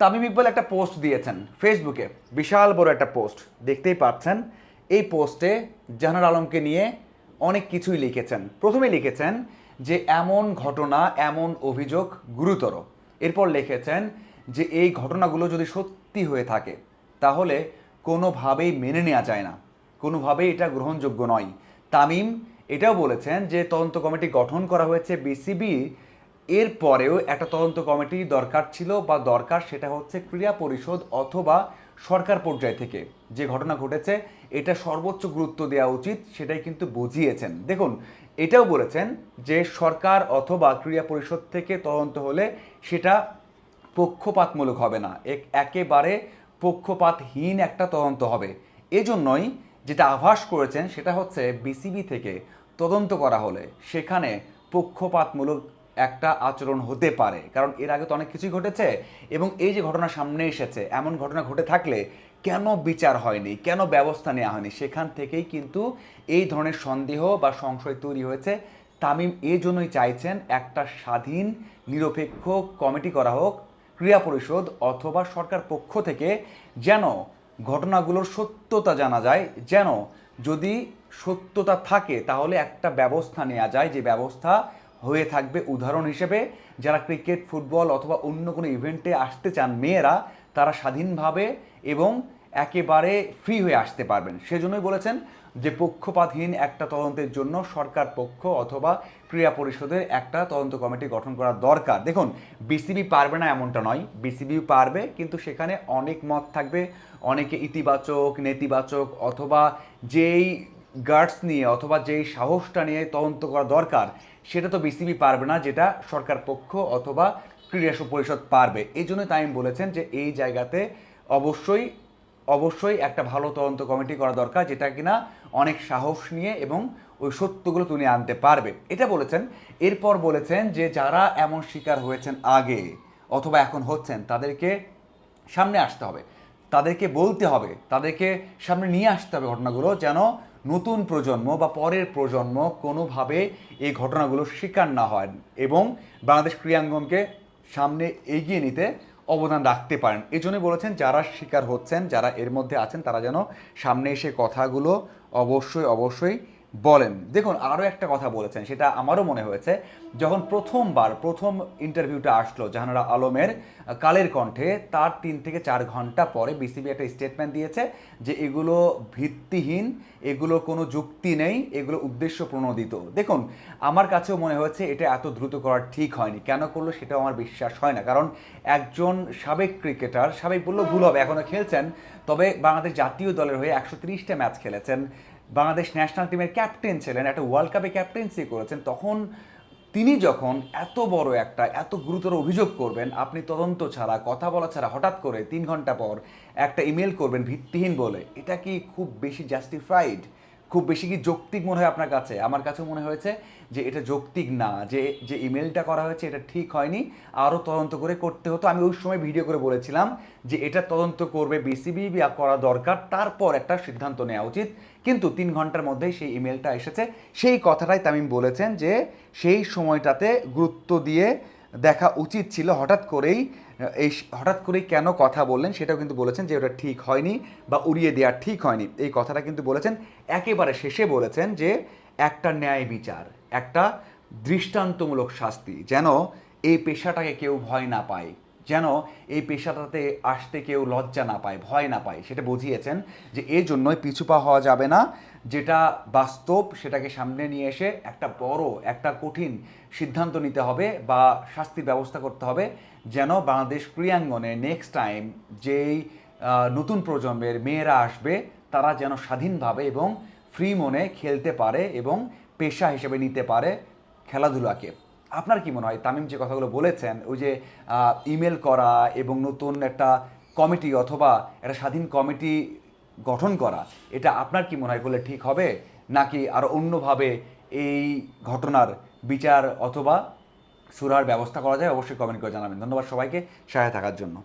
তামিম ইকবাল একটা পোস্ট দিয়েছেন ফেসবুকে, বিশাল বড় একটা পোস্ট। দেখতেই পাচ্ছেন, এই পোস্টে জাহানার আলমকে নিয়ে অনেক কিছুই লিখেছেন। প্রথমে লিখেছেন যে এমন ঘটনা, এমন অভিযোগ গুরুতর। এরপর লিখেছেন যে এই ঘটনাগুলো যদি সত্যি হয়ে থাকে, তাহলে কোনোভাবেই মেনে নেওয়া যায় না। কোনোভাবেই এটা গ্রহণযোগ্য নয়। তামিম এটাও বলেছেন যে তদন্ত কমিটি গঠন করা হয়েছে বিসিবি এরপরেও একটা তদন্ত কমিটি দরকার ছিল বা দরকার সেটা হচ্ছে ক্রীড়া পরিষদ অথবা সরকার পর্যায় থেকে যে ঘটনা ঘটেছে, এটা সর্বোচ্চ গুরুত্ব দেওয়া উচিত, সেটাই কিন্তু বুঝিয়েছেন। দেখুন, এটাও বলেছেন যে সরকার অথবা ক্রীড়া পরিষদ থেকে তদন্ত হলে সেটা পক্ষপাতমূলক হবে না। এক- একেবারে পক্ষপাতহীন একটা তদন্ত হবে। এজন্যই যেটা আভাস করেছেন সেটা হচ্ছে বিসিবি থেকে তদন্ত করা হলে সেখানে পক্ষপাতমূলক একটা আচরণ হতে পারে। কারণ এর আগে তো অনেক কিছুই ঘটেছে এবং এই যে ঘটনা সামনে এসেছে, এমন ঘটনা ঘটে থাকলে কেন বিচার হয়নি? কেন ব্যবস্থা নেওয়া হয়নি? সেখান থেকেই কিন্তু এই ধরনের সন্দেহ বা সংশয় তৈরি হয়েছে। তামিম এই জন্যই চাইছেন একটা স্বাধীন, নিরপেক্ষ কমিটি করা হোক, ক্রীড়া পরিষদ অথবা সরকার পক্ষ থেকে যেন ঘটনাগুলোর সত্যতা জানা যায়, যেন যদি সত্যতা থাকে তাহলে একটা ব্যবস্থা নেওয়া যায়। যে ব্যবস্থা হয়ে থাকবে। উদাহরণ হিসেবে, যারা ক্রিকেট, ফুটবল অথবা অন্য কোনো ইভেন্টে আসতে চান মেয়েরা, তারা স্বাধীনভাবে এবং একেবারে ফ্রি হয়ে আসতে পারবেন। সেজন্যই বলেছেন যে, পক্ষপাতহীন একটা তদন্তের জন্য সরকার পক্ষ অথবা ক্রীড়া পরিষদের একটা তদন্ত কমিটি গঠন করা দরকার। দেখুন বিসিবি পারবে না এমনটা নয়। বিসিবি পারবে, কিন্তু সেখানে অনেক মত থাকবে। অনেকে ইতিবাচক, নেতিবাচক অথবা যেই গার্ডস নিয়ে অথবা যেই সাহসটা নিয়ে তদন্ত করা দরকার, সেটা তো বিসিবি পারবে না, যেটা সরকার পক্ষ অথবা ক্রীড়া পরিষদ পারবে। এই জন্য তাই বলেছেন যে এই জায়গাতে অবশ্যই অবশ্যই একটা ভালো তদন্ত কমিটি করা দরকার, যেটা কিনা অনেক সাহস নিয়ে এবং ওই সত্যগুলো তুলে আনতে পারবে। এটা বলেছেন। এরপর বলেছেন যে যারা এমন শিকার হয়েছেন আগে অথবা এখন হচ্ছেন, তাদেরকে সামনে আসতে হবে। তাদেরকে বলতে হবে, তাদেরকে সামনে নিয়ে আসতে হবে ঘটনাগুলো যেন নতুন প্রজন্ম বা পরের প্রজন্ম কোনোভাবে এই ঘটনাগুলো শিকার না হয় এবং বাংলাদেশ ক্রীড়াঙ্গনকে সামনে এগিয়ে নিতে অবদান রাখতে পারেন। এই জন্যই বলেছেন, যারা শিকার হচ্ছেন, যারা এর মধ্যে আছেন, তারা যেন সামনে এসে কথাগুলো অবশ্যই অবশ্যই বলেন। দেখুন আরও একটা কথা বলেছেন, সেটা আমারও মনে হয়েছে। যখন প্রথমবার, প্রথম ইন্টারভিউটা আসলো জাহানারা আলমের কালের কণ্ঠে, তার তিন থেকে চার ঘণ্টা পরে বিসিবি একটা স্টেটমেন্ট দিয়েছে যে এগুলো ভিত্তিহীন, এগুলো কোনো যুক্তি নেই, এগুলো উদ্দেশ্য প্রণোদিত। দেখুন, আমার কাছেও মনে হয়েছে এটা এত দ্রুত করা ঠিক হয়নি। কেন করল সেটাও আমার বিশ্বাস হয় না। কারণ একজন সাবেক ক্রিকেটার সাবেক বললেও ভুল হবে এখনও খেলছেন, তবে বাংলাদেশ জাতীয় দলের হয়ে একশো ম্যাচ খেলেছেন। বাংলাদেশ ন্যাশনাল টিমের ক্যাপ্টেন ছিলেন, একটা ওয়ার্ল্ড কাপে ক্যাপ্টেন্সি করেছেন, তখন তিনি যখন এত বড় একটা, এত গুরুতর অভিযোগ করবেন, আপনি তদন্ত ছাড়া, কথা বলা ছাড়া হঠাৎ করে তিন ঘণ্টা পর একটা ইমেল করবেন ভিত্তিহীন বলে, এটা কি খুব বেশি জাস্টিফাইড খুব বেশি কি যৌক্তিক মনে হয় আপনার কাছে? আমার কাছে মনে হয়েছে যে এটা যৌক্তিক না, যে যে ইমেলটা করা হয়েছে এটা ঠিক হয়নি, আরও তদন্ত করে করতে হতো। আমি ওই সময় ভিডিও করে বলেছিলাম যে এটা তদন্ত করবে বিসিবি করা দরকার, তারপর একটা সিদ্ধান্ত নেওয়া উচিত। কিন্তু তিন ঘণ্টার মধ্যেই সেই ইমেলটা এসেছে। সেই কথাটাই তামিম বলেছেন যে, সেই সময়টাতে গুরুত্ব দিয়ে দেখা উচিত ছিল। হঠাৎ করেই, এই হঠাৎ করেই কেন কথা বললেন সেটাও কিন্তু বলেছেন যে ওটা ঠিক হয়নি বা উড়িয়ে দেওয়া ঠিক হয়নি। এই কথাটা কিন্তু বলেছেন, একেবারে শেষে বলেছেন যে একটা ন্যায় বিচার, একটা দৃষ্টান্তমূলক শাস্তি যেন এই পেশাটাকে কেউ ভয় না পায়। যেন এই পেশাটাতে আসতে কেউ লজ্জা না পায়, ভয় না পায়। সেটা বুঝিয়েছেন যে এই জন্যই পিছু পা হওয়া যাবে না। যেটা বাস্তব, সেটাকে সামনে নিয়ে এসে একটা বড়, একটা কঠিন সিদ্ধান্ত নিতে হবে বা শাস্তির ব্যবস্থা করতে হবে যেন বাংলাদেশ ক্রীড়াঙ্গনে নেক্সট টাইম যেই নতুন প্রজন্মের মেয়েরা আসবে, তারা যেন স্বাধীনভাবে এবং ফ্রি মনে খেলতে পারে এবং পেশা হিসেবে নিতে পারে খেলাধুলাকে। আপনার কি মনে হয়? তামিম যে কথাগুলো বলেছেন, ওই যে ইমেল করা এবং নতুন একটা কমিটি অথবা একটা স্বাধীন কমিটি গঠন করা, এটা আপনার কি মনে হয় করলে ঠিক হবে? নাকি আরও অন্যভাবে এই ঘটনার বিচার অথবা সুরার ব্যবস্থা করা যায়? অবশ্যই কমেন্ট করে জানাবেন। ধন্যবাদ সবাইকে সহায় থাকার জন্য।